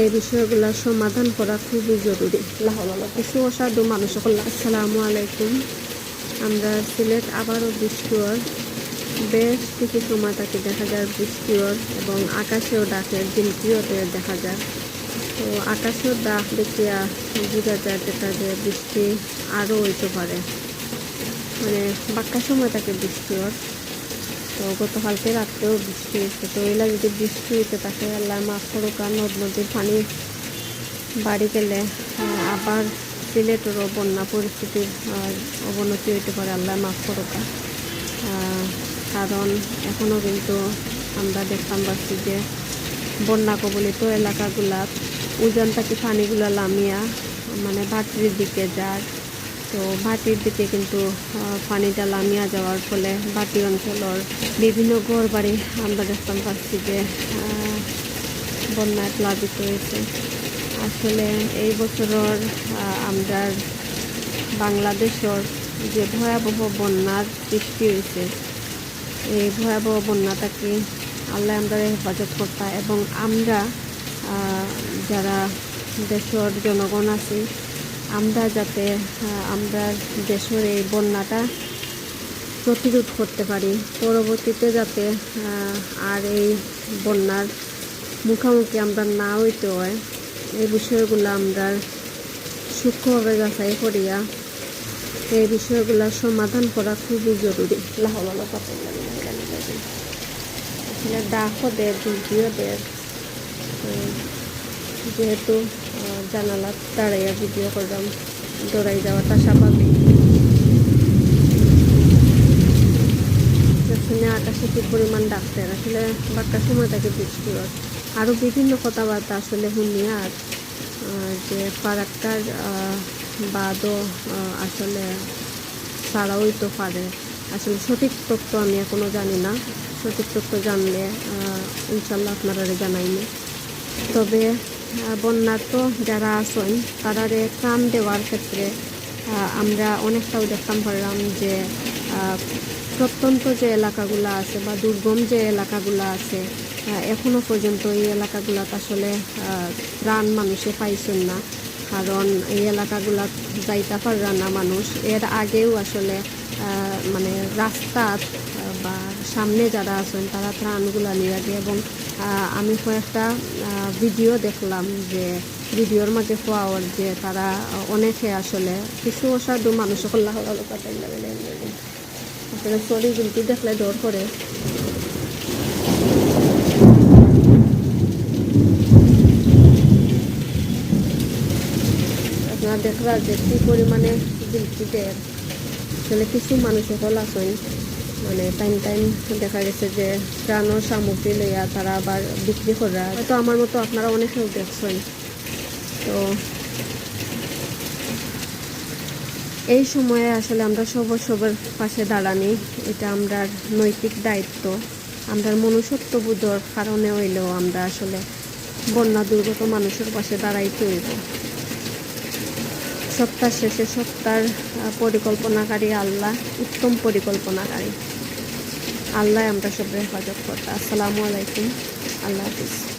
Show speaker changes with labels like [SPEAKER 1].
[SPEAKER 1] এই বিষয়গুলোর সমাধান করা খুবই জরুরি। কিছু অসাধু মানুষ সকল আসসালামু আলাইকুম। আমরা সিলেট আবারও বৃষ্টিওর বেশ কিছু সময় তাকে দেখা যায় বৃষ্টিওর এবং আকাশেও ডাকের জিলকিওতে দেখা যায়। তো আকাশেও ডাক দেখিয়া বোঝা যায় যেটা যে বৃষ্টি আরও হইতে পারে। মানে বাক্কা সময় থাকে বৃষ্টিওর তো গতকালকে রাত্রেও বৃষ্টি হয়েছে তো এলা যদি বৃষ্টি হইতে থাকে, আল্লাহ মাফ করুক আর নদ নদীর পানি বাড়ি গেলে আবার সিলেটেরও বন্যা পরিস্থিতির অবনতি হইতে পারে, আল্লাহ মাফ করুক। কারণ এখনও কিন্তু আমরা দেখতাম পাচ্ছি যে বন্যা কবলিত এলাকাগুলা উজান থেকে পানিগুলা লামিয়া মানে ভাটির দিকে যায়। তো ভাটির দিকে কিন্তু পানিটা লামিয়া যাওয়ার ফলে ভাটি অঞ্চলের বিভিন্ন ঘর বাড়ি আমরা দেখতাম পাচ্ছি যে বন্যায় প্লাবিত হয়েছে। আসলে এই বছরের আমরা বাংলাদেশের যে ভয়াবহ বন্যার সৃষ্টি হয়েছে, এই ভয়াবহ বন্যাটাকে আল্লাহ আমরা হেফাজত করতা এবং আমরা যারা দেশের জনগণ আছি আমরা যাতে আমরা দেশের এই বন্যাটা প্রতিরোধ করতে পারি। পরবর্তীতে যাতে আর এই বন্যার মুখামুখি আমরা না হইতে হয় এই বিষয়গুলো আমরা সূক্ষ্মভাবে যাচাই করিয়া এই বিষয়গুলোর সমাধান করা খুবই জরুরি। ডাকও দেয় দুর্গিও দেয়। যেহেতু আহ, জানালার দাঁড়াইয়া ভিডিও করলাম দৌড়াই যাওয়াটা স্বাভাবিক আকাশে কি পরিমাণ ডাক্তার? আসলে বাক্কা সময় থাকে বৃষ্টি হয়। আরও বিভিন্ন কথাবার্তা আসলে শুনি আর যে ফারাক্কার বাদও আসলে ছাড়াও তো পারে। আসলে সঠিক তথ্য আমি এখনও জানি না। সঠিক তথ্য জানলে ইনশাল্লাহ আপনারা জানাইনি তবে বন্যার্থ যারা আছেন তারারে ত্রাণ দেওয়ার ক্ষেত্রে আমরা অনেকটাও দেখতাম পারলাম যে প্রত্যন্ত যে এলাকাগুলো আছে বা দুর্গম যে এলাকাগুলো আছে আহ, এখনও পর্যন্ত এই এলাকাগুলোতে আসলে প্রাণ মানুষে পাইছেন না। কারণ এই এলাকাগুলা যাইতে পাররা না মানুষ। এর আগেও আসলে মানে রাস্তা বা সামনে যারা আছেন তারা ত্রাণগুলা নিয়ে আগে এবং আমি কয়েকটা ভিডিও দেখলাম যে ভিডিওর মাঝে পাওয়ার যে তারা অনেকে আসলে কিছু অসাধু মানুষ আল্লাহ আসলে সরি কিন্তু দেখলে ডর করে। আপনারা দেখরা যে কী পরিমাণে বিলকিটের আসলে কিছু মানুষ সকল আছেন মানে টাইম টাইম দেখা গেছে যে ত্রাণর সামগ্রী লইয়া তারা আবার বিক্রি করা। হয়তো আমার মতো আপনারা অনেকেও দেখছেন। তো এই সময়ে আসলে আমরা সবার সবার পাশে দাঁড়ানি। এটা আমরা নৈতিক দায়িত্ব। আমরা মনুষ্যত্ববোধর কারণে হইলেও আমরা আসলে বন্যা দুর্গত মানুষের পাশে দাঁড়াইতে হইব। সপ্তাহ শেষে সপ্তাহ পরিকল্পনাকারী আল্লাহ, উত্তম পরিকল্পনাকারী। আল্লাহ আমরা সবাই হেফাজত করতে। আসসালামু আলাইকুম। আল্লাহ হাফিজ।